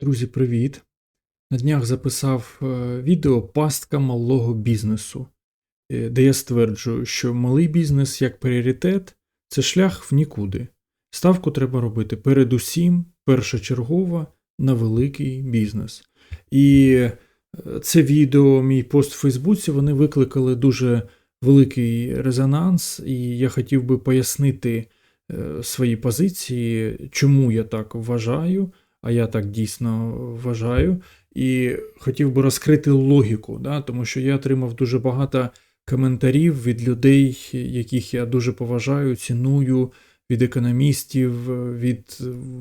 Друзі, привіт! На днях записав е, відео Пастка малого бізнесу, е, де я стверджую, що малий бізнес як пріоритет це шлях в нікуди. Ставку треба робити передусім, першочергово на великий бізнес. І е, це відео, мій пост в Фейсбуці, вони викликали дуже великий резонанс, і я хотів би пояснити свої позиції, чому я так вважаю а я так дійсно вважаю, і хотів би розкрити логіку, да, тому що я отримав дуже багато коментарів від людей, яких я дуже поважаю, ціную, від економістів, від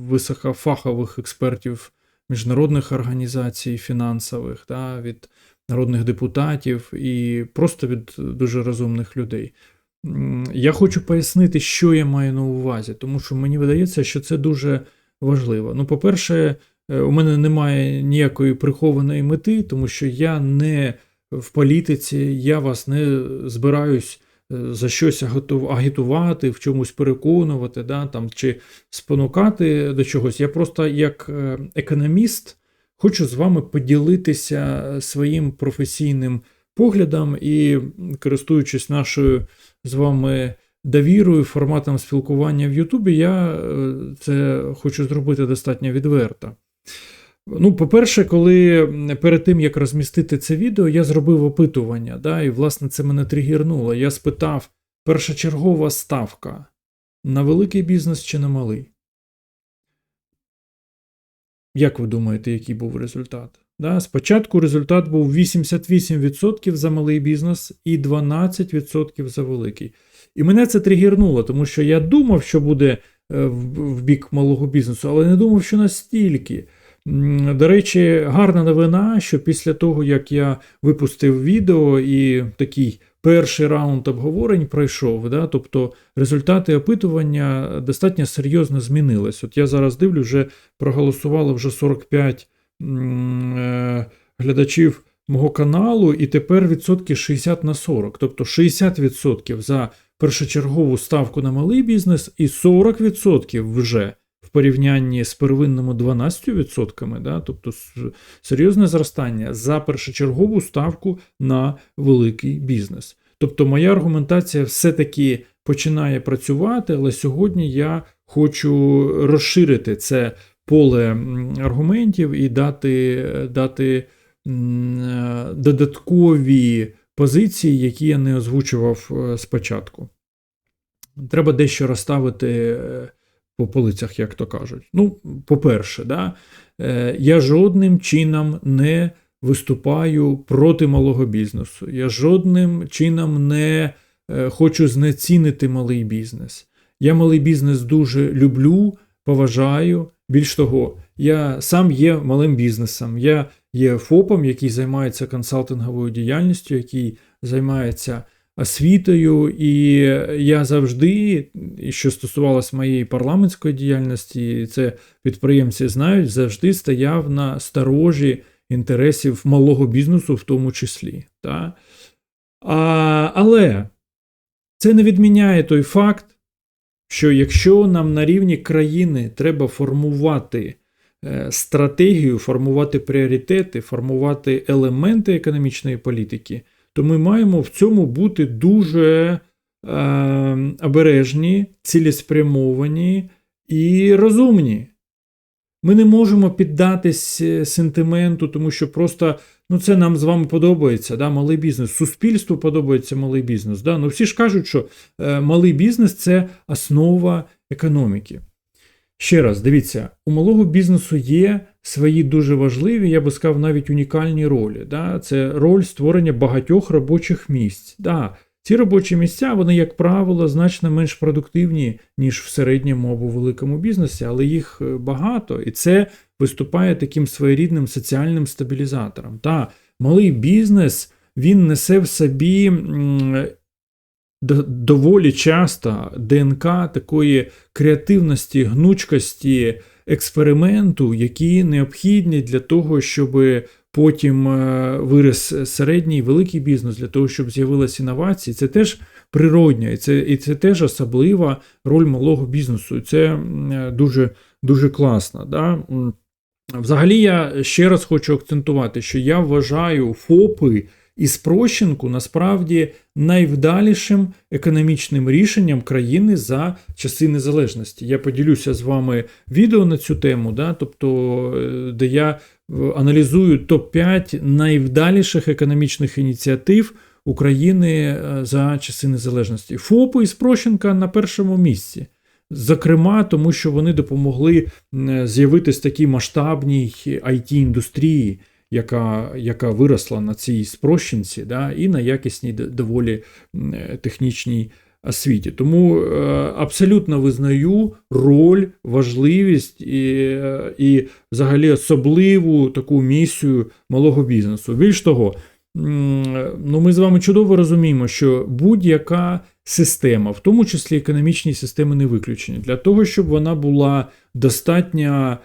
високофахових експертів міжнародних організацій фінансових, да, від народних депутатів і просто від дуже розумних людей. Я хочу пояснити, що я маю на увазі, тому що мені видається, що це дуже важливо. Ну, по-перше, е, у мене немає ніякої прихованої мети, тому що я не в політиці, я вас не збираюсь е, за щось агітувати, в чомусь переконувати, да, там, чи спонукати до чогось. Я просто як е, економіст хочу з вами поділитися своїм професійним поглядом і користуючись нашою з вами довірою, форматом спілкування в Ютубі, я е, це хочу зробити достатньо відверто. Ну, По-перше, коли перед тим, як розмістити це відео, я зробив опитування, да, і, власне, це мене тригірнуло. Я спитав: першочергова ставка на великий бізнес чи на малий? Як ви думаєте, який був результат? Да, Спочатку результат був 88% за малий бізнес і 12% за великий. І мене це тригернуло, тому що я думав, що буде е, в бік малого бізнесу, але не думав, що настільки. До речі, гарна новина, що після того, як я випустив відео і такий перший раунд обговорень пройшов, да, тобто результати опитування достатньо серйозно змінились. От я зараз дивлю, вже проголосувало вже 45 е, глядачів мого каналу, і тепер відсотки 60 на 40, тобто 60% за першочергову ставку на малий бізнес і 40% вже в порівнянні з первинними 12%, да, тобто серйозне зростання за першочергову ставку на великий бізнес. Тобто моя аргументація все-таки починає працювати, але сьогодні я хочу розширити це поле аргументів і дати, дати додаткові позиції, які я не озвучував е, спочатку. Треба дещо розставити е, по полицях, як то кажуть. Ну, по-перше, да, е, я жодним чином не виступаю проти малого бізнесу. Я жодним чином не хочу знецінити малий бізнес. Я малий бізнес дуже люблю, поважаю. Більш того, я сам є малим бізнесом. Я є ФОПом, який займається консалтинговою діяльністю, який займається освітою. І я завжди, що стосувалося моєї парламентської діяльності, це підприємці знають, завжди стояв на сторожі інтересів малого бізнесу, в тому числі. Та? А, Але це не відміняє той факт, що якщо нам на рівні країни треба формувати стратегію, формувати пріоритети, формувати елементи економічної політики, то ми маємо в цьому бути дуже е, обережні, цілеспрямовані і розумні. Ми не можемо піддатись е, сентименту, тому що просто ну, це нам з вами подобається, да, малий бізнес. Суспільству подобається малий бізнес. Да? Ну, Всі ж кажуть, що е, малий бізнес це основа економіки. Ще раз, дивіться, у малого бізнесу є свої дуже важливі, я би сказав, навіть унікальні ролі. Да? Це роль створення багатьох робочих місць. Да, Ці робочі місця, вони, як правило, значно менш продуктивні, ніж в середньому або великому бізнесі, але їх е, багато, і це виступає таким своєрідним соціальним стабілізатором. Та, Малий бізнес він несе в собі доволі часто ДНК такої креативності, гнучкості, експерименту, які необхідні для того, щоб потім е, виріс середній великий бізнес, для того, щоб з'явилися інновації. Це теж природня, і це і це теж особлива роль малого бізнесу. Це дуже дуже класно. Да? Взагалі, я ще раз хочу акцентувати, що я вважаю ФОПи і спрощенку насправді найвдалішим економічним рішенням країни за часи незалежності. Я поділюся з вами відео на цю тему, да, тобто, е, де я е, аналізую топ-5 найвдаліших економічних ініціатив України е, за часи незалежності. ФОПи і спрощенка на першому місці. Зокрема, тому що вони допомогли з'явитись такій масштабній it індустрії яка яка виросла на цій спрощенці, да, і на якісній доволі технічній освіті. Тому е, абсолютно визнаю роль, важливість і, е, і взагалі особливу таку місію малого бізнесу. Більш того, ну ми з вами чудово розуміємо, що будь-яка система, в тому числі економічні системи, не виключені, для того, щоб вона була достатньо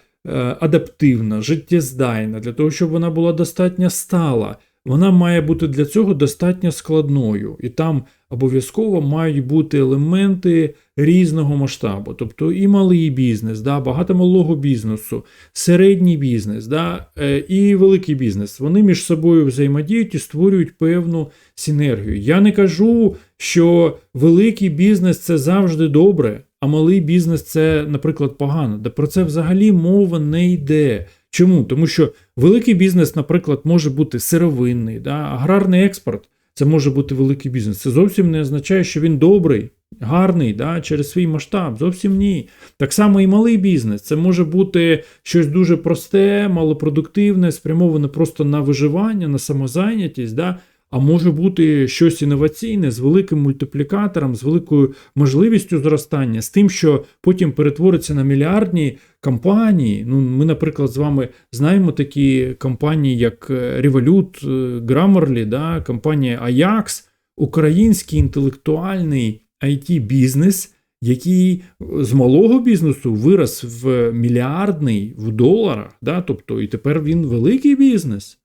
адаптивна, життєздайна, для того, щоб вона була достатньо стала. Вона має бути для цього достатньо складною, і там обов'язково мають бути елементи різного масштабу, тобто і малий бізнес, да, багато малого бізнесу, середній бізнес да, е, і великий бізнес. Вони між собою взаємодіють і створюють певну синергію. Я не кажу, що великий бізнес це завжди добре а малий бізнес це, наприклад, погано. Де про це взагалі мова не йде. Чому? Тому що великий бізнес, наприклад, може бути сировинний, да? аграрний експорт це може бути великий бізнес. Це зовсім не означає, що він добрий, гарний да? через свій масштаб. Зовсім ні. Так само і малий бізнес. Це може бути щось дуже просте, малопродуктивне, спрямоване просто на виживання, на самозайнятість. Да? А може бути щось інноваційне з великим мультиплікатором, з великою можливістю зростання, з тим, що потім перетвориться на мільярдні компанії. Ну, Ми, наприклад, з вами знаємо такі компанії, як Revolut, Grammarly, да, компанія Ajax, український інтелектуальний it бізнес який з малого бізнесу вирос в мільярдний в доларах, да, тобто і тепер він великий бізнес.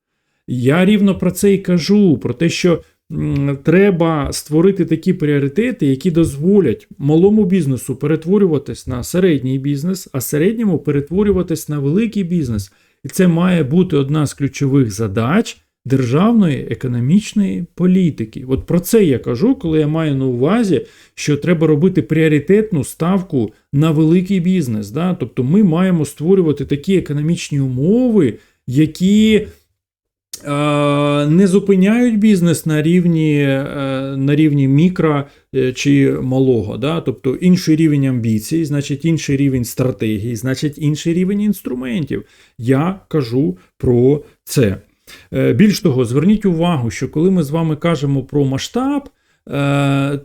Я рівно про це і кажу: про те, що треба створити такі пріоритети, які дозволять малому бізнесу перетворюватись на середній бізнес, а середньому перетворюватись на великий бізнес. І це має бути одна з ключових задач. Державної економічної політики. От про це я кажу, коли я маю на увазі, що треба робити пріоритетну ставку на великий бізнес. Да? Тобто ми маємо створювати такі економічні умови, які не зупиняють бізнес на рівні е, на рівні мікро е, чи малого. Да? Тобто інший рівень амбіцій, значить інший рівень стратегії, значить інший рівень інструментів. Я кажу про це. Е, більш того, зверніть увагу, що коли ми з вами кажемо про масштаб, Е,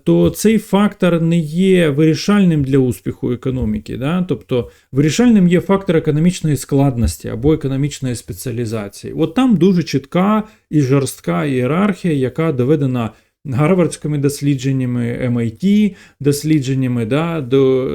то цей фактор не є вирішальним для успіху економіки. Да? Тобто вирішальним є фактор економічної складності або економічної спеціалізації. От там дуже чітка і жорстка ієрархія, яка доведена. Гарвардськими дослідженнями, MIT дослідженнями, да, до,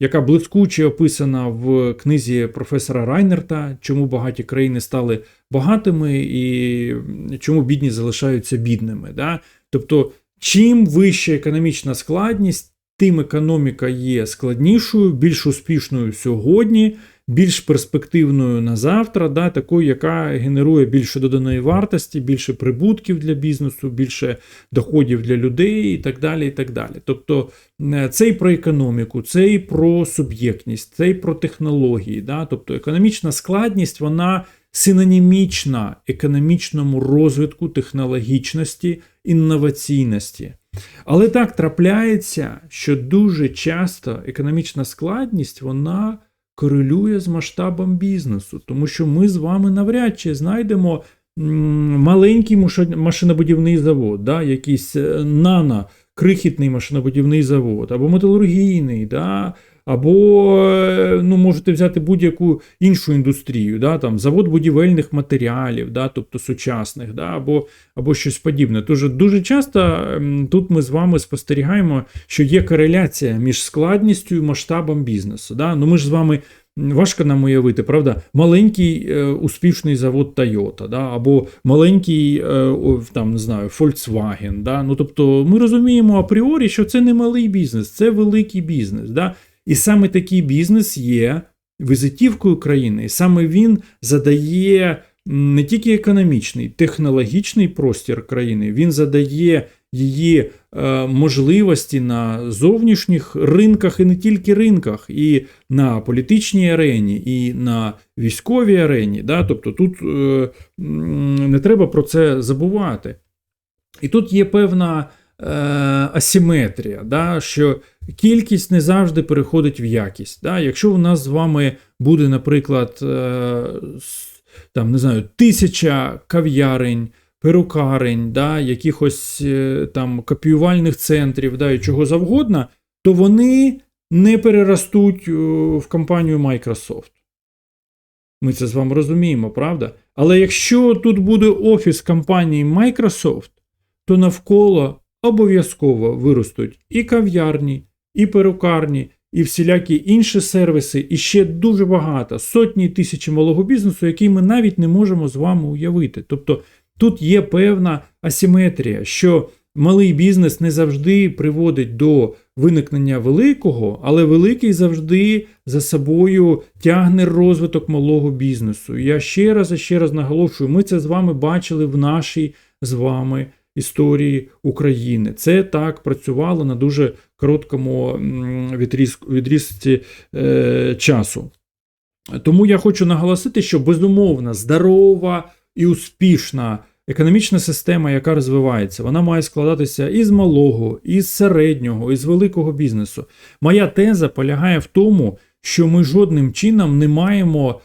яка блискуче описана в книзі професора Райнерта, чому багаті країни стали багатими і чому бідні залишаються бідними. Да. Тобто Чим вища економічна складність, тим економіка є складнішою, більш успішною сьогодні, більш перспективною на завтра, да, такою, яка генерує більше доданої вартості, більше прибутків для бізнесу, більше доходів для людей і так далі. і так далі. Тобто е, це і про економіку, це і про суб'єктність, це і про технології. Да? Тобто економічна складність, вона синонімічна економічному розвитку технологічності, інноваційності. Але так трапляється, що дуже часто економічна складність вона корелює з масштабом бізнесу, тому що ми з вами навряд чи знайдемо маленький машинобудівний завод, да, якийсь е, нано крихітний машинобудівний завод або металургійний. да, або е, ну, можете взяти будь-яку іншу індустрію, да, там, завод будівельних матеріалів, да, тобто сучасних, да, або або щось подібне. Тож дуже часто ем, тут ми з вами спостерігаємо, що є кореляція між складністю і масштабом бізнесу. Да? Ну, Ми ж з вами. Важко нам уявити, правда, маленький е, успішний завод Toyota, да, або маленький е, там, не знаю, Volkswagen. Да? Ну, Тобто ми розуміємо апріорі, що це не малий бізнес, це великий бізнес. Да? І саме такий бізнес є візитівкою країни, і саме він задає не тільки економічний, технологічний простір країни, він задає її е, можливості на зовнішніх ринках і не тільки ринках, і на політичній арені, і на військовій арені. Да? Тобто тут е, не треба про це забувати. І тут є певна асиметрія, да? що кількість не завжди переходить в якість. Да? Якщо у нас з вами буде, наприклад, е, там, не знаю, тисяча кав'ярень, перукарень, да, якихось е, там копіювальних центрів да, і чого завгодно, то вони не переростуть е, в компанію Microsoft. Ми це з вами розуміємо, правда? Але якщо тут буде офіс компанії Microsoft, то навколо обов'язково виростуть і кав'ярні, і перукарні, і всілякі інші сервіси, і ще дуже багато, сотні тисячі малого бізнесу, який ми навіть не можемо з вами уявити. Тобто тут є певна асиметрія, що малий бізнес не завжди приводить до виникнення великого, але великий завжди за собою тягне розвиток малого бізнесу. Я ще раз і ще раз наголошую, ми це з вами бачили в нашій з вами історії України. Це так працювало на дуже короткому відрізці е, часу. Тому я хочу наголосити, що безумовно здорова і успішна економічна система, яка розвивається, вона має складатися із малого, із середнього, із великого бізнесу. Моя теза полягає в тому, що ми жодним чином не маємо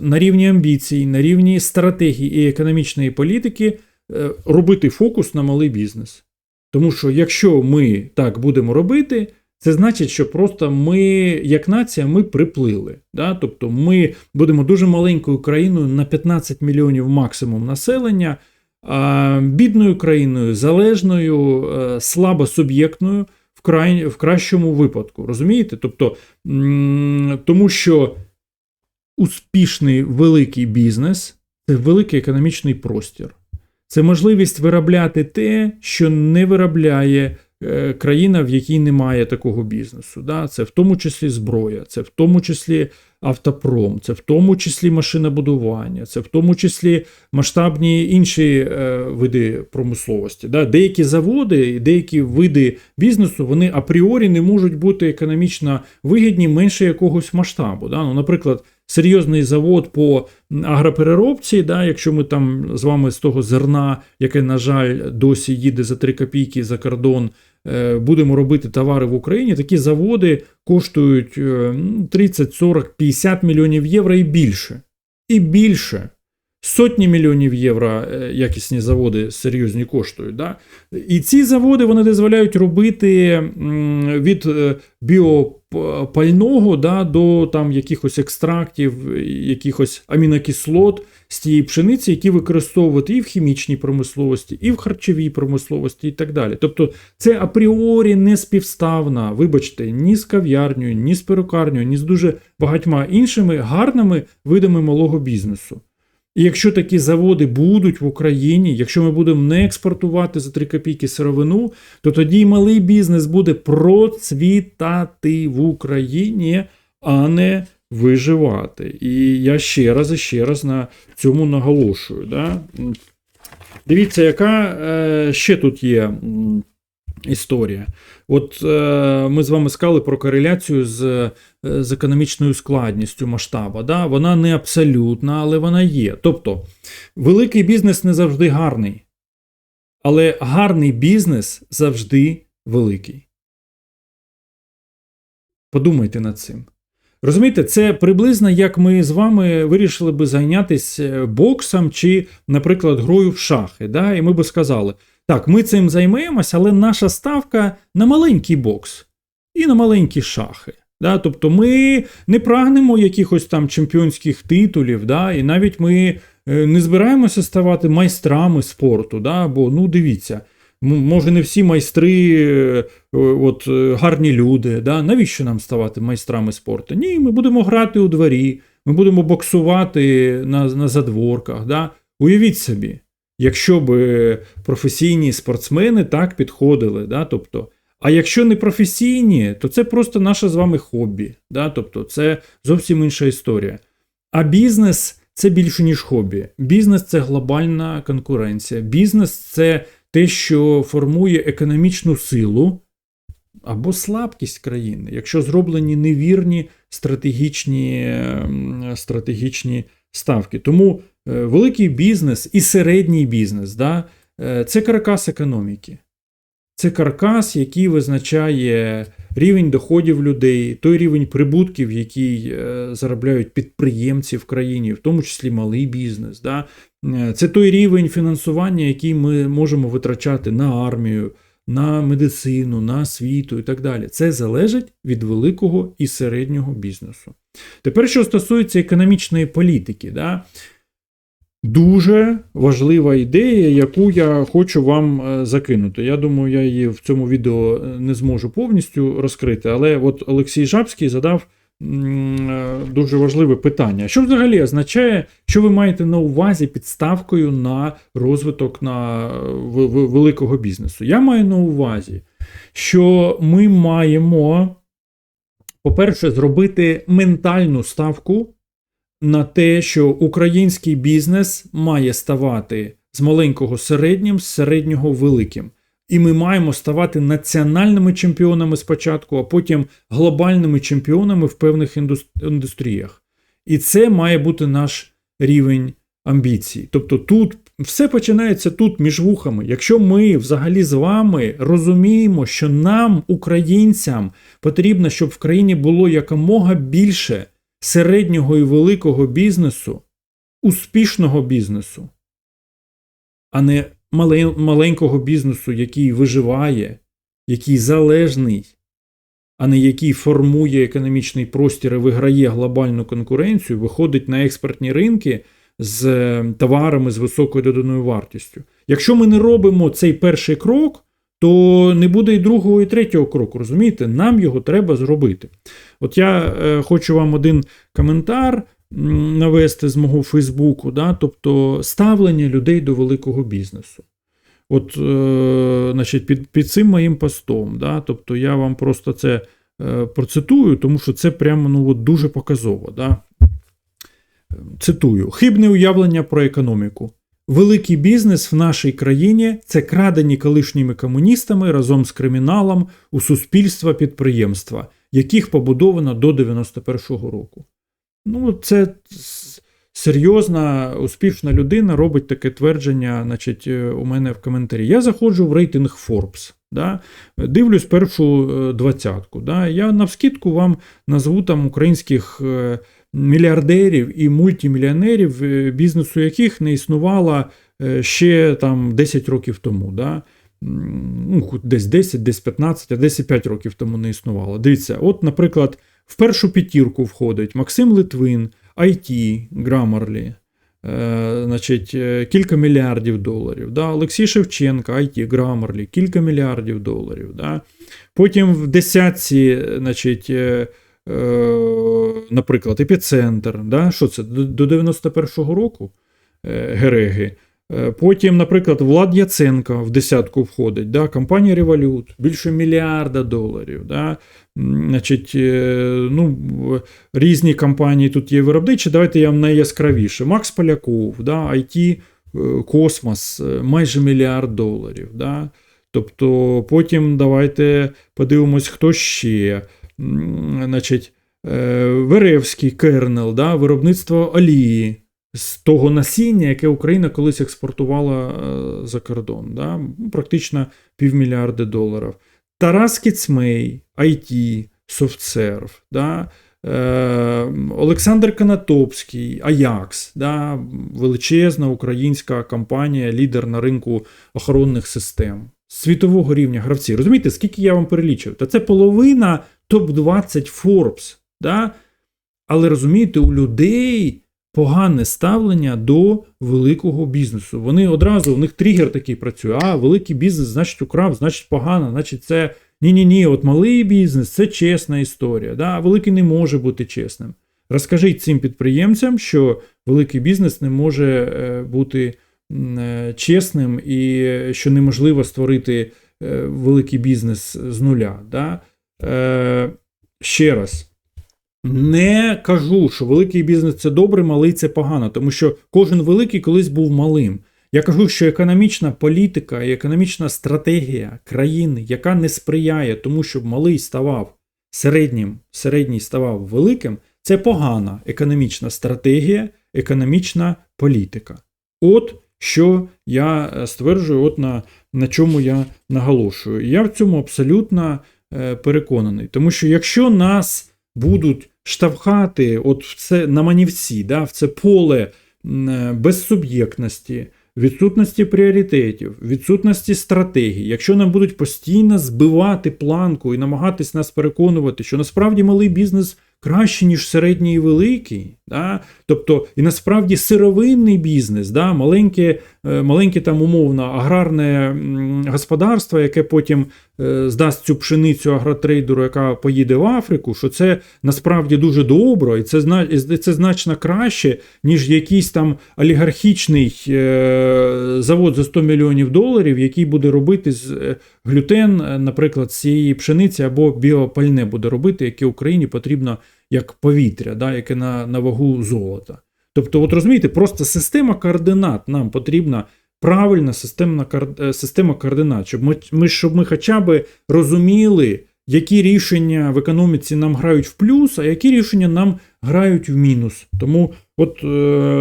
на рівні амбіцій, на рівні стратегії і економічної політики е, робити фокус на малий бізнес. Тому що якщо ми так будемо робити, це значить, що просто ми, як нація, ми приплили. Да? Тобто ми будемо дуже маленькою країною на 15 мільйонів максимум населення, бідною країною, залежною, е, слабосуб'єктною в край, в кращому випадку. Розумієте? Тобто, Тому що успішний великий бізнес це великий економічний простір. Це можливість виробляти те, що не виробляє е, країна, в якій немає такого бізнесу. Да? Це в тому числі зброя, це в тому числі автопром, це в тому числі машинобудування, це в тому числі масштабні інші е, види промисловості. Да? Деякі заводи, і деякі види бізнесу вони апріорі не можуть бути економічно вигідні менше якогось масштабу. Да? Ну, Наприклад, серйозний завод по агропереробці, да, якщо ми там з вами з того зерна, яке, на жаль, досі їде за 3 копійки за кордон, будемо робити товари в Україні, такі заводи коштують 30, 40, 50 мільйонів євро і більше. І більше. Сотні мільйонів євро е, якісні заводи серйозні коштують. Да? І ці заводи вони дозволяють робити від е, біопального да, до там якихось екстрактів, якихось амінокислот з тієї пшениці, які використовувати і в хімічній промисловості, і в харчовій промисловості, і так далі. Тобто це апріорі не співставна, вибачте, ні з кав'ярнею, ні з перукарнею, ні з дуже багатьма іншими гарними видами малого бізнесу. І якщо такі заводи будуть в Україні, якщо ми будемо не експортувати за 3 копійки сировину, то тоді малий бізнес буде процвітати в Україні, а не виживати. І я ще раз і ще раз на цьому наголошую. Да? Дивіться, яка е, ще тут є історія. От е, ми з вами сказали про кореляцію з з економічною складністю масштаба. Да? Вона не абсолютна, але вона є. Тобто, великий бізнес не завжди гарний, але гарний бізнес завжди великий. Подумайте над цим. Розумієте, це приблизно як ми з вами вирішили би зайнятися е, боксом чи, наприклад, грою в шахи. Да? І ми би сказали. Так, ми цим займаємося, але наша ставка на маленький бокс і на маленькі шахи. Да? Тобто ми не прагнемо якихось там чемпіонських титулів, да? і навіть ми е, не збираємося ставати майстрами спорту. Да? Бо ну дивіться, може не всі майстри е, от, е, гарні люди. Да? Навіщо нам ставати майстрами спорту? Ні, ми будемо грати у дворі, ми будемо боксувати на на задворках. Да? Уявіть собі якщо б професійні спортсмени так підходили. Да? Тобто, А якщо не професійні, то це просто наше з вами хобі. Да? Тобто це зовсім інша історія. А бізнес це більше, ніж хобі. Бізнес це глобальна конкуренція. Бізнес це те, що формує економічну силу або слабкість країни, якщо зроблені невірні стратегічні, ем, стратегічні ставки. Тому е, великий бізнес і середній бізнес да, е, це каркас економіки. Це каркас, який визначає рівень доходів людей, той рівень прибутків, який е, заробляють підприємці в країні, в тому числі малий бізнес. Да? Е, Це той рівень фінансування, який ми можемо витрачати на армію, на медицину, на освіту і так далі. Це залежить від великого і середнього бізнесу. Тепер, що стосується економічної політики, да? Дуже важлива ідея, яку я хочу вам е, закинути. Я думаю, я її в цьому відео е, не зможу повністю розкрити, але от Олексій Жабський задав е, дуже важливе питання. Що взагалі означає, що ви маєте на увазі підставкою на розвиток на великого бізнесу? Я маю на увазі, що ми маємо, по-перше, зробити ментальну ставку на те, що український бізнес має ставати з маленького середнім, з середнього великим. І ми маємо ставати національними чемпіонами спочатку, а потім глобальними чемпіонами в певних індус- індустріях. І це має бути наш рівень амбіцій. Тобто тут все починається тут між вухами. Якщо ми взагалі з вами розуміємо, що нам, українцям, потрібно, щоб в країні було якомога більше середнього і великого бізнесу, успішного бізнесу, а не маленького бізнесу, який виживає, який залежний, а не який формує економічний простір і виграє глобальну конкуренцію, виходить на експортні ринки з е, товарами з високою доданою вартістю. Якщо ми не робимо цей перший крок, то не буде і другого, і третього кроку. Розумієте, нам його треба зробити. От я е, хочу вам один коментар навести з мого Фейсбуку, да, тобто ставлення людей до великого бізнесу. От, е, значить, під, під цим моїм постом, да, тобто я вам просто це е, процитую, тому що це прямо ну, от дуже показово. Да. Цитую: хибне уявлення про економіку. Великий бізнес в нашій країні це крадені колишніми комуністами разом з криміналом у суспільства підприємства, яких побудовано до 91-го року. Ну, це серйозна, успішна людина робить таке твердження, значить, е, у мене в коментарі. Я заходжу в рейтинг Forbes. Да? Дивлюсь першу е, двадцятку. Да? Я навскідку вам назву там українських е, мільярдерів і мультимільйонерів, е, бізнесу яких не існувало е, ще там 10 років тому. Да? Ну, десь 10, десь 15, а десь 5 років тому не існувало. Дивіться, от, наприклад, в першу п'ятірку входить Максим Литвин, IT, Grammarly, е, значить, е, кілька мільярдів доларів. Да? Олексій Шевченко, IT, Grammarly, кілька мільярдів доларів. Да? Потім в десятці, значить, наприклад, епіцентр. Да? Що це? До до 91-го року е, Гереги. Е, Потім, наприклад, Влад Яценко в десятку входить, да? компанія Револют, більше мільярда доларів. Да? Значить, е, ну, різні компанії тут є виробничі. Давайте я найяскравіше. Макс Поляков, да? IT, е, Космос, е, майже мільярд доларів. Да? Тобто, потім давайте подивимось, хто ще. Значить, е, Веревський кернел, да? виробництво олії з того насіння, яке Україна колись експортувала е, за кордон. Да? Практично півмільярди доларів. Тарас Кіцмей, IT, SoftServe, да? е, Олександр Канатопський, Аякс, да? величезна українська компанія, лідер на ринку охоронних систем. Світового рівня гравці. Розумієте, скільки я вам перелічив? Та це половина топ-20 Forbes. Да? Але розумієте, у людей погане ставлення до великого бізнесу. Вони одразу, у них тригер такий працює. А, великий бізнес, значить, украв, значить погано, значить, це ні-ні ні, от малий бізнес це чесна історія. Да? Великий не може бути чесним. Розкажіть цим підприємцям, що великий бізнес не може е, бути е, чесним і що неможливо створити е, великий бізнес з нуля. Да? Е, ще раз. Не кажу, що великий бізнес це добре, малий це погано, тому що кожен великий колись був малим. Я кажу, що економічна політика і економічна стратегія країни, яка не сприяє тому, щоб малий ставав середнім, середній ставав великим, це погана економічна стратегія, економічна політика. От що я е, стверджую, от на, на чому я наголошую. Я в цьому абсолютно переконаний. Тому що якщо нас будуть штовхати от в це на манівці, да, в це поле е, безсуб'єктності, відсутності пріоритетів, відсутності стратегії, якщо нам будуть постійно збивати планку і намагатись нас переконувати, що насправді малий бізнес краще, ніж середній і великий, да? тобто і насправді сировинний бізнес, да? маленьке, е, маленьке там умовно аграрне господарство, яке потім е, здасть цю пшеницю агротрейдеру, яка поїде в Африку, що це насправді дуже добре, і це, це значно краще, ніж якийсь там олігархічний е, завод за 100 мільйонів доларів, який буде робити з е, глютен, е, наприклад, з цієї пшениці або біопальне буде робити, яке Україні потрібно як повітря, да, яке на, на вагу золота. Тобто, от розумієте, просто система координат нам потрібна. Правильна системна е, система координат, щоб ми, ми, щоб ми хоча б розуміли, які рішення в економіці нам грають в плюс, а які рішення нам грають в мінус. Тому от е,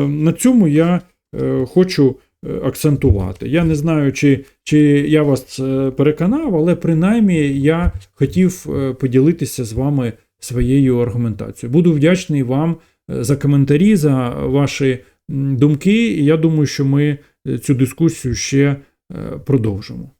на цьому я е, хочу е, акцентувати. Я не знаю, чи, чи я вас е, переконав, але принаймні я хотів поділитися з вами своєю аргументацією. Буду вдячний вам за коментарі, за ваші думки. І я думаю, що ми е, цю дискусію ще е, продовжимо.